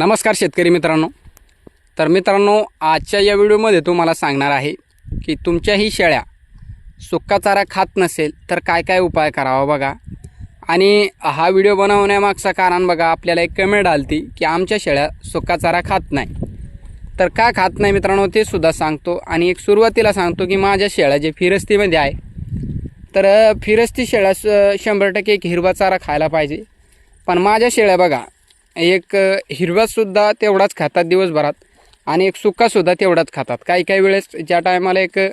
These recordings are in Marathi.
नमस्कार शेतकरी मित्रांनो. तर मित्रांनो आजच्या या व्हिडिओमध्ये तुम्हाला सांगणार आहे की तुमच्याही शेळ्या सुक्का चारा खात नसेल तर काय काय उपाय करावा बघा. आणि हा व्हिडिओ बनवण्यामागचं कारण बघा आपल्याला एक कमेंट आलती की आमच्या शेळ्या सुक्का चारा खात नाही. तर का खात नाही मित्रांनो ते सुद्धा सांगतो. आणि एक सुरुवातीला सांगतो की माझ्या शेळ्या जे फिरस्तीमध्ये आहे तर फिरस्ती शेळ्या शंभर टक्के एक हिरवा चारा खायला पाहिजे. पण माझ्या शेळ्या बघा एक हिरवासुद्धा तेवढाच खातात दिवसभरात आणि एक सुकासुद्धा तेवढाच खातात. काही काही वेळेस ज्या टायमाला एक आपल्या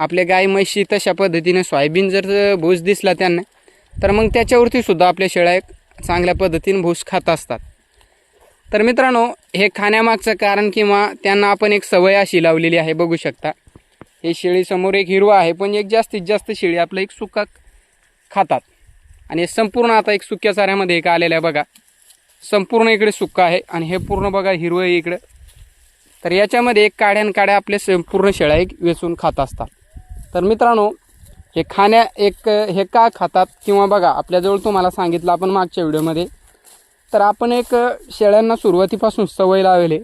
आपले गाय म्हशी तशा पद्धतीने सोयाबीन जर भूस दिसला त्यांना तर मग त्याच्यावरती सुद्धा आपल्या शेळ्या एक चांगल्या पद्धतीने भूस खात असतात. तर मित्रांनो हे खाण्यामागचं कारण किंवा त्यांना आपण एक सवय अशी लावलेली आहे बघू शकता. हे शेळीसमोर एक हिरवा आहे पण एक जास्तीत जास्त शेळी आपलं एक सुका खातात. आणि संपूर्ण आता एक सुक्या चाऱ्यामध्ये एक आलेलं आहे बघा. संपूर्ण इकडे सुक्का आहे आणि हे पूर्ण बघा हिरवं आहे इकडं. तर याच्यामध्ये एक काड्यान काड्या आपले संपूर्ण शेळ्या एक वेचून खात असतात. तर मित्रांनो हे खाण्या एक हे का खातात किंवा बघा आपल्याजवळ तुम्हाला सांगितलं आपण मागच्या व्हिडिओमध्ये. तर आपण एक शेळ्यांना सुरुवातीपासून सवय लावले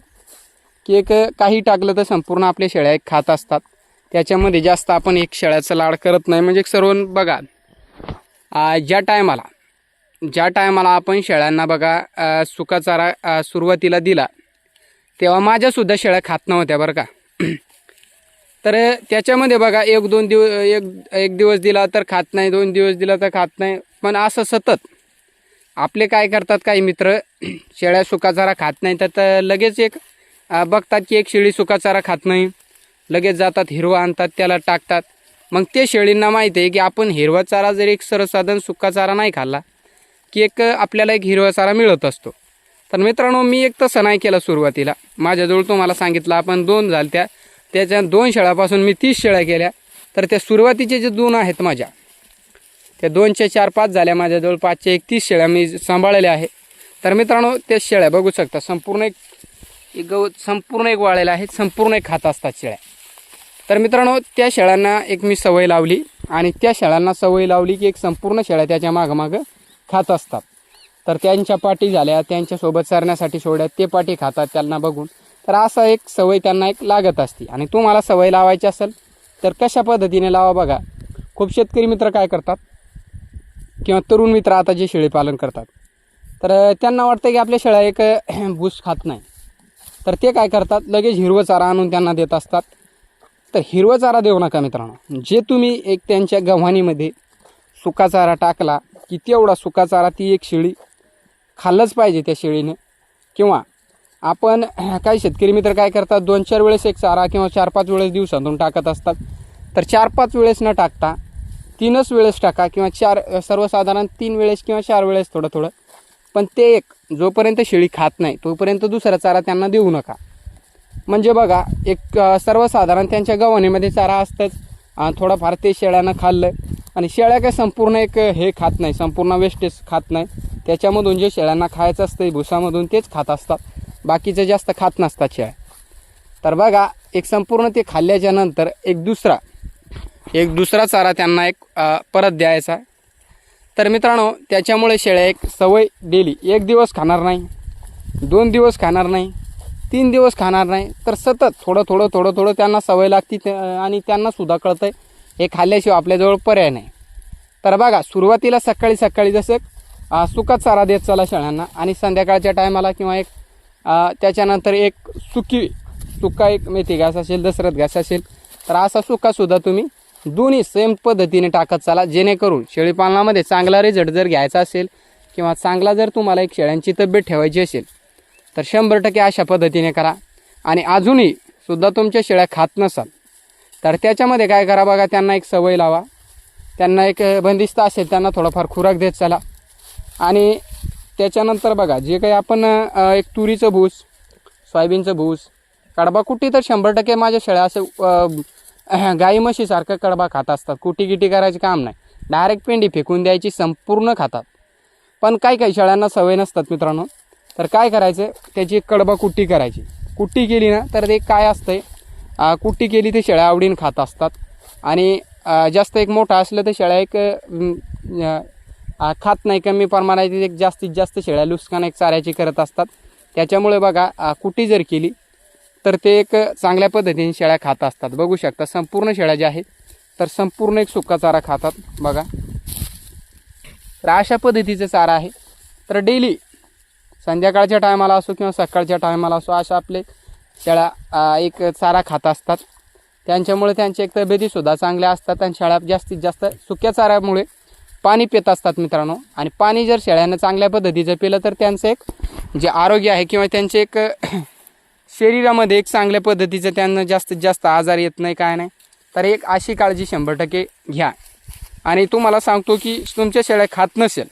की एक काही टाकलं तर संपूर्ण आपल्या शेळ्या एक खात असतात. त्याच्यामध्ये जास्त आपण एक शेळ्याचं लाड करत नाही. म्हणजे सर्व बघा ज्या टायमाला ज्या टायमाला आपण शेळ्यांना बघा सुका चारा सुरुवातीला दिला तेव्हा माझ्यासुद्धा शेळ्या खात नव्हत्या बरं का. तर त्याच्यामध्ये बघा एक दोन दिव एक एक दिवस दिला तर खात नाही दोन दिवस दिला तर खात नाही पण असं सतत. आपले काय करतात काही मित्र शेळ्या सुकाचारा खात नाही तर लगेच एक बघतात की एक शेळी सुकाचारा खात नाही. लगेच जातात हिरवा आणतात त्याला टाकतात. मग ते शेळींना माहीत आहे की आपण हिरवा चारा जरी एक सर्वसाधारण सुका चारा नाही खाल्ला की एक आपल्याला एक हिरवा चारा मिळत असतो. तर मित्रांनो मी एक तसं नाही केला सुरुवातीला. माझ्याजवळ तुम्हाला सांगितलं आपण दोन झाल त्या त्याच्या दोन शेळ्यापासून मी तीस शेळ्या केल्या. तर त्या सुरुवातीचे जे दोन आहेत माझ्या त्या दोनशे चार पाच झाल्या. माझ्याजवळ पाचशे एक तीस शेळ्या मी सांभाळलेल्या आहे तर मित्रांनो त्या शेळ्या बघू शकता संपूर्ण एक एक गवत संपूर्ण एक वाळलेला आहे संपूर्ण एक खात असतात शेळ्या. तर मित्रांनो त्या शेळ्यांना एक मी सवय लावली आणि त्या शेळ्यांना सवय लावली की एक संपूर्ण शेळ्या त्याच्या मागं खात असतात. तर त्यांच्या पाठी झाल्या त्यांच्यासोबत चरण्यासाठी सोडल्या ते पाठी खातात त्यांना बघून. तर असा एक सवय त्यांना एक लागत असते. आणि तुम्हाला सवय लावायची असेल तर कशा पद्धतीने लावा बघा. खूप शेतकरी मित्र काय करतात? किंवा तरुण मित्र आता जे शेळीपालन करतात. तर त्यांना वाटतं की आपल्या शेळ्या एक भूस खात नाही. तर ते काय करतात? लगेच हिरवं चारा आणून त्यांना देत असतात. तर हिरवं चारा देऊ नका मित्रांनो. जे तुम्ही एक त्यांच्या गव्हाणीमध्ये सुका चारा टाकला की एवढा सुका चारा ती एक शेळी खाल्लंच पाहिजे त्या शेळीनं. किंवा आपण काही शेतकरी मित्र काय करतात दोन चार वेळेस एक चारा किंवा चार पाच वेळेस दिवसातून टाकत असतात. तर चार पाच वेळेस न टाकता तीनच वेळेस टाका किंवा चार सर्वसाधारण तीन वेळेस किंवा चार वेळेस थोडं थोडं. पण ते एक जोपर्यंत शेळी खात नाही तोपर्यंत दुसरा चारा त्यांना देऊ नका. म्हणजे बघा एक सर्वसाधारण त्यांच्या गव्हाणीमध्ये चारा असतंच. थोडंफार ते शेळ्यानं खाल्लं आणि शेळ्या काय संपूर्ण एक हे खात नाही संपूर्ण वेस्टेज खात नाही. त्याच्यामधून जे शेळ्यांना खायचं असतं भुसामधून तेच खात असतात. बाकीचं जास्त खात नसतात शेळ्या. तर बघा एक संपूर्ण ते खाल्ल्याच्या नंतर एक दुसरा एक दुसरा चारा त्यांना एक परत द्यायचा. तर मित्रांनो त्याच्यामुळे शेळ्या एक सवय डेली. एक दिवस खाणार नाही दोन दिवस खाणार नाही तीन दिवस खाणार नाही. तर सतत थोडं थोडं थोडं थोडं त्यांना सवय लागते आणि त्यांनासुद्धा कळतं आहे हे खाल्ल्याशिवाय आपल्याजवळ पर्याय नाही. तर बघा सुरुवातीला सकाळी सकाळी जसं सुका चारा देत चला शेळ्यांना आणि संध्याकाळच्या टायमाला किंवा एक त्याच्यानंतर एक सुकी सुका एक मेथी घास असेल दसरथ घास असेल तर असा सुकासुद्धा तुम्ही दोन्ही सेम पद्धतीने टाकत चाला जेणेकरून शेळीपालनामध्ये चांगला रिझल्ट जर घ्यायचा असेल किंवा चांगला जर तुम्हाला एक शेळ्यांची तब्येत ठेवायची असेल तर शंभर टक्के अशा पद्धतीने करा. आणि अजूनही सुद्धा तुमच्या शेळ्या खात नसाल तर त्याच्यामध्ये काय करा बघा त्यांना एक सवय लावा. त्यांना एक बंदिस्त असेल त्यांना थोडाफार खुराक देत चला. आणि त्याच्यानंतर बघा जे काही आपण एक तुरीचं भूस सोयाबीनचं भूस कडबा कुट्टी तर शंभर टक्के माझ्या शेळ्या असं गाई म्हशीसारखं कडबा खात असतात. कुटी गिटी करायचं काम नाही. डायरेक्ट पेंडी फेकून द्यायची संपूर्ण खातात. पण काही काही शेळ्यांना सवय नसतात मित्रांनो. तर काय करायचं त्याची एक कडबा कुट्टी करायची. कुट्टी केली ना तर ते काय असतंय? आहे कुट्टी केली ते शेळ्या आवडीनं खात असतात. आणि जास्त एक मोठा असलं तर शेळ्या एक खात नाही कमी प्रमाणात एक जास्तीत जास्त शेळ्या लुस्कान एक चाऱ्याची करत असतात. त्याच्यामुळे बघा कुट्टी कुटी जर केली तर ते एक चांगल्या पद्धतीने शेळ्या खात असतात. बघू शकता संपूर्ण शेळ्या ज्या आहेत तर संपूर्ण एक सुका चारा खातात. बघा. तर अशा पद्धतीचा चारा आहे. तर डेली संध्याकाळच्या टायमाला असो किंवा सकाळच्या टायमाला असो अशा आपले शेळ्या एक चारा खात असतात. त्यांच्यामुळे त्यांच्या एक तब्येतीसुद्धा चांगल्या असतात आणि शेळ्या जास्तीत जास्त सुक्या चाऱ्यामुळे पाणी पित असतात मित्रांनो. आणि पाणी जर शेळ्यांना चांगल्या पद्धतीचं पिलं तर त्यांचं एक जे आरोग्य आहे किंवा त्यांचे एक शरीरामध्ये एक चांगल्या पद्धतीचं त्यांना जास्तीत जास्त आजार येत नाही काय नाही. तर एक अशी काळजी शंभर टक्के घ्या. आणि तुम्हाला सांगतो की तुमच्या शेळ्या खात नसेल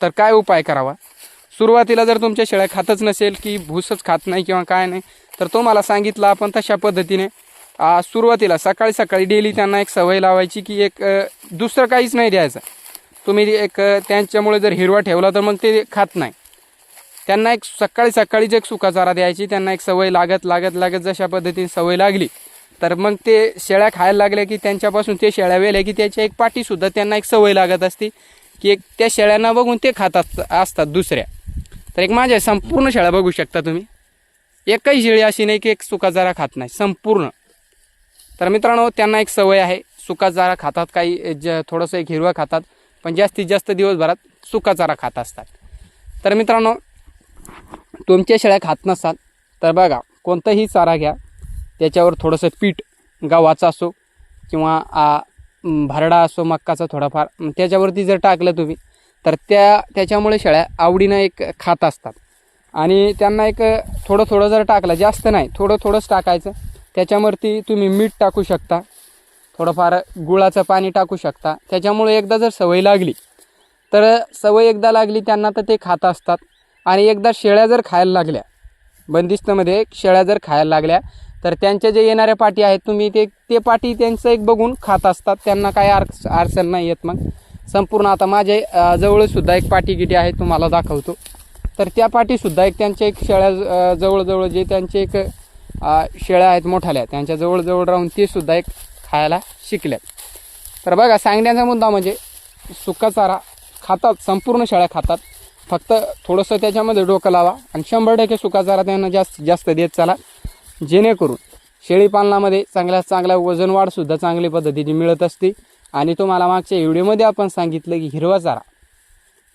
तर काय उपाय करावा? सुरुवातीला जर तुमच्या शेळ्या खातच नसेल की भूसच खात नाही किंवा काय नाही तर तो मला सांगितलं आपण तशा पद्धतीने सुरुवातीला सकाळी सकाळी डेली त्यांना एक सवय लावायची की एक दुसरं काहीच नाही द्यायचं. तुम्ही एक त्यांच्यामुळे जर हिरवा ठेवला तर मग ते खात नाही. त्यांना एक सकाळी सकाळीच एक सुका चारा द्यायची त्यांना एक सवय लागत लागत लागत जशा पद्धतीने सवय लागली तर मग ते शेळ्या खायला लागल्या की त्यांच्यापासून ते शेळ्या वेल्या की त्याच्या एक पाठीसुद्धा त्यांना एक सवय लागत असते की एक त्या शेळ्यांना बघून ते खात असत असतात दुसऱ्या. तर एक माझ्या संपूर्ण शेळ्या बघू शकता तुम्ही. एकही शेळी अशी नाही की एक सुका चारा खात नाही संपूर्ण. तर मित्रांनो त्यांना एक सवय आहे सुका चारा खातात काही ज थोडंसं एक हिरवा खातात पण जास्तीत जास्त दिवसभरात सुका चारा खात असतात. तर मित्रांनो तुमच्या शेळ्या खात नसाल तर बघा कोणताही चारा घ्या त्याच्यावर थोडंसं पीठ गव्हाचं असो किंवा भरडा असो मक्काचा थोडाफार त्याच्यावरती जर टाकलं तुम्ही तर त्या त्याच्यामुळे शेळ्या आवडीनं एक खात असतात. आणि त्यांना एक थोडं थोडं जर टाकलं जास्त नाही थोडं थोडंच टाकायचं. त्याच्यावरती तुम्ही मीठ टाकू शकता. थोडंफार गुळाचं पाणी टाकू शकता. त्याच्यामुळे एकदा जर सवय लागली तर सवय एकदा लागली त्यांना तर ते खात असतात. आणि एकदा शेळ्या जर खायला लागल्या बंदिस्तमध्ये शेळ्या जर खायला लागल्या तर त्यांच्या जे येणाऱ्या पाटी आहेत तुम्ही ते ते पाटी त्यांचं एक बघून खात असतात. त्यांना काय आर अडचण नाही येत मग. संपूर्ण आता माझ्या जवळसुद्धा एक पाटी गिटी आहे तुम्हाला दाखवतो. तर त्या पाठीसुद्धा एक त्यांच्या एक शेळ्या जवळजवळ जे त्यांचे एक शेळ्या आहेत मोठाल्या त्यांच्या जवळजवळ राहून ते सुद्धा एक खायला शिकल्यात. तर बघा सांगण्याचा मुद्दा म्हणजे सुका चारा खातात संपूर्ण शेळ्या खातात. फक्त थोडंसं त्याच्यामध्ये डोकं लावा आणि शंभर टक्के सुका चारा त्यांना जास्त जास्त देत चला. जेणेकरून शेळीपालनामध्ये चांगल्यात चांगल्या वजन वाढसुद्धा चांगल्या पद्धतीने मिळत असते. आणि तुम्हाला मागच्या व्हिडिओमध्ये आपण सांगितलं की हिरवा चारा.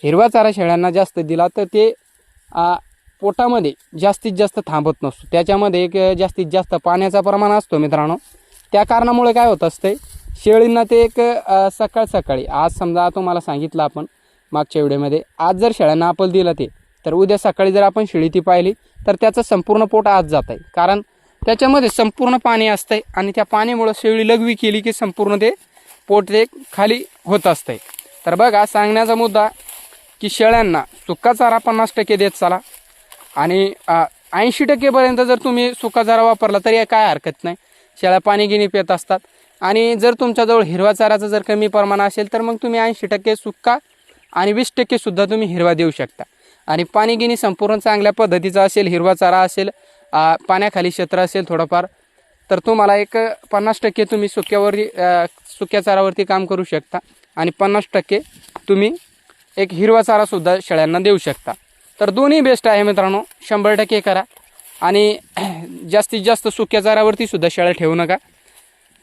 हिरवा चारा शेळ्यांना जास्त दिला तर ते पोटामध्ये जास्तीत जास्त थांबत नसतो. त्याच्यामध्ये एक जास्तीत जास्त पाण्याचा प्रमाण असतो मित्रांनो. त्या कारणामुळे काय होत असते शेळींना ते एक सकाळ सकाळी आज समजा तुम्हाला सांगितलं आपण मागच्या व्हिडिओमध्ये आज जर शेळ्यांना आपण दिलं ते तर उद्या सकाळी जर आपण शेळी ती पाहिली तर त्याचं संपूर्ण पोट आज जात आहे कारण त्याच्यामध्ये संपूर्ण पाणी असतंय आणि त्या पाण्यामुळं शेळी लघवी केली की संपूर्ण ते पोट ते खाली होत असतंय. तर बघा सांगण्याचा मुद्दा की शेळ्यांना सुका चारा पन्नास टक्के देत चला. आणि ऐंशी टक्केपर्यंत जर तुम्ही सुका चारा वापरला तरी काय हरकत नाही. शेळ्या पाणी गिणी पित असतात. आणि जर तुमच्याजवळ हिरवा चाराचं जर कमी प्रमाण असेल तर मग तुम्ही ऐंशी टक्के सुका आणि वीस टक्केसुद्धा तुम्ही हिरवा देऊ शकता. आणि पाणी गिणी संपूर्ण चांगल्या पद्धतीचा असेल हिरवा चारा असेल पाण्याखाली क्षेत्र असेल थोडंफार तर तुम्हाला एक पन्नास टक्के तुम्ही सुक्यावरती सुक्या चारावरती काम करू शकता. आणि पन्नास टक्के तुम्ही एक हिरवा चारासुद्धा शेळ्यांना देऊ शकता. तर दोन्ही बेस्ट आहे मित्रांनो. शंभर टक्के करा. आणि जास्तीत जास्त सुक्या चारावरती सुद्धा शेळ्या ठेवू नका.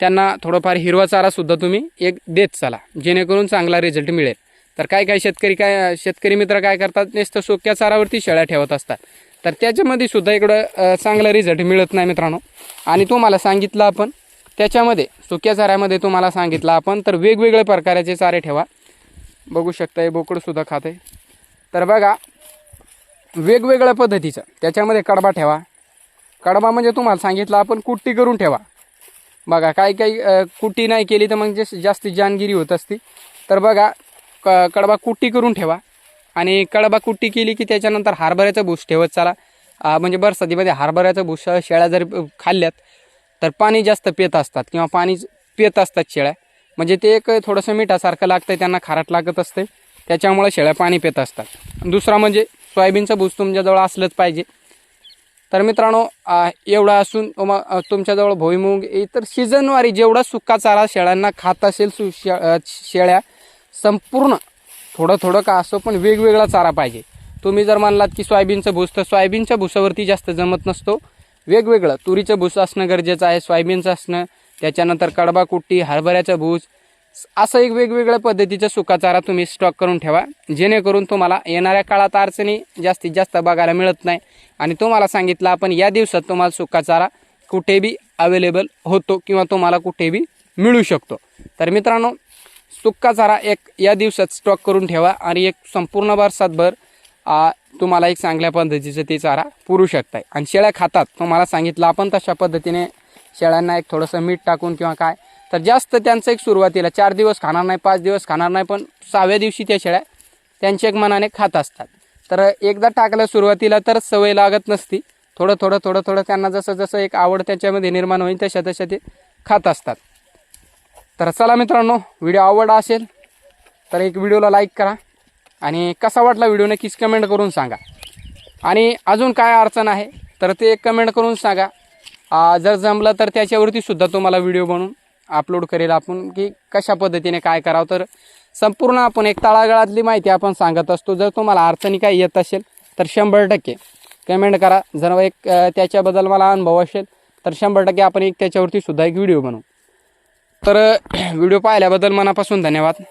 त्यांना थोडंफार हिरवा चारासुद्धा तुम्ही एक देत चला जेणेकरून चांगला रिझल्ट मिळेल. तर काय काय शेतकरी काय शेतकरी मित्र काय करतात? नुसतं सुक्या चारावरती शेळ्या ठेवत असतात. तर त्याच्यामध्ये सुद्धा इकडं चांगला रिझल्ट मिळत नाही मित्रांनो. आणि तुम्हाला सांगितलं आपण त्याच्यामध्ये सुक्या चाऱ्यामध्ये तुम्हाला सांगितलं आपण तर वेगवेगळ्या प्रकाराचे चारे ठेवा. बघू शकता हे बोकडंसुद्धा खाते. तर बघा वेगवेगळ्या पद्धतीचं. त्याच्यामध्ये कडबा ठेवा. कडबा म्हणजे तुम्हाला सांगितलं आपण कुट्टी करून ठेवा. बघा काही काही कुट्टी नाही केली तर मग जे जास्ती जानगिरी होत असती. तर बघा क कडबा कुट्टी करून ठेवा. आणि कडबा कुट्टी केली की त्याच्यानंतर हरभऱ्याचं भूस ठेवत चला. म्हणजे बरसातीमध्ये हरभऱ्याचं भूस शेळ्या जर खाल्ल्यात तर पाणी जास्त पित असतात किंवा पाणी पेत असतात शेळ्या. म्हणजे ते एक थोडंसं मिठासारखं लागतं त्यांना खारट लागत असते. त्याच्यामुळे शेळ्या पाणी पित असतात. दुसरा म्हणजे सोयाबीनचं भूस तुमच्याजवळ असलंच पाहिजे. तर मित्रांनो एवढं एवढा असून तुमच्याजवळ भुईमुग इतर सीझनवारी जेवढा सुका चारा शेळ्यांना खात असेल सु शे- शेळ्या संपूर्ण थोडं थोडं का असो पण वेगवेगळा चारा पाहिजे. तुम्ही जर म्हणलात की सोयाबीनचं भूस तर सोयाबीनच्या भुसावरती जास्त जमत नसतो. वेगवेगळं. तुरीचं भूस असणं गरजेचं आहे सोयाबीनचं असणं त्याच्यानंतर कडबा कुट्टी हरभऱ्याचं भूज असं एक वेगवेगळ्या पद्धतीचा सुकाचारा तुम्ही स्टॉक करून ठेवा. जेणेकरून तुम्हाला येणाऱ्या काळात अडचणी जास्तीत जास्त बघायला मिळत नाही. आणि तुम्हाला सांगितलं आपण या दिवसात तुम्हाला सुकाचारा चारा कुठेबी अवेलेबल होतो किंवा तुम्हाला कुठेबी मिळू शकतो. तर मित्रांनो सुका चारा एक या दिवसात स्टॉक करून ठेवा आणि एक संपूर्ण वर्षातभर तुम्हाला एक चांगल्या पद्धतीचं ते चारा पुरू शकताय. आणि शेळ्या खातात. तुम्हाला सांगितलं आपण तशा पद्धतीने शेळ्यांना एक थोडंसं मीठ टाकून किंवा काय तर जास्त त्यांचं एक सुरुवातीला चार दिवस खाणार नाही पाच दिवस खाणार नाही पण सहाव्या दिवशी त्या शेळ्या त्यांच्या एक मनाने खात असतात. तर एकदा टाकलं सुरुवातीला तर सवय लागत नसती. थोडं थोडं थोडं थोडं त्यांना जसं जसं एक आवड त्याच्यामध्ये निर्माण होईल तशा तशा ते खात असतात. तर चला मित्रांनो व्हिडिओ आवडला असेल तर एक व्हिडिओला लाईक करा आणि कसा वाटला व्हिडिओ नक्कीच कमेंट करून सांगा. आणि अजून काय अडचण आहे तर ते एक कमेंट करून सांगा. जर जमलं तर त्याच्यावरती सुद्धा तुम्हाला व्हिडिओ बनवून अपलोड करेल आपण की कशा पद्धतीने काय करावं. तर संपूर्ण आपण एक तळागाळातली माहिती आपण सांगत असतो. जर तुम्हाला अडचणी काही येत असेल तर शंभर टक्के कमेंट करा. जर एक त्याच्याबद्दल मला अनुभव असेल तर शंभर टक्के आपण एक त्याच्यावरती सुद्धा एक व्हिडिओ बनवू. तर व्हिडिओ पाहिल्याबद्दल मनापासून धन्यवाद.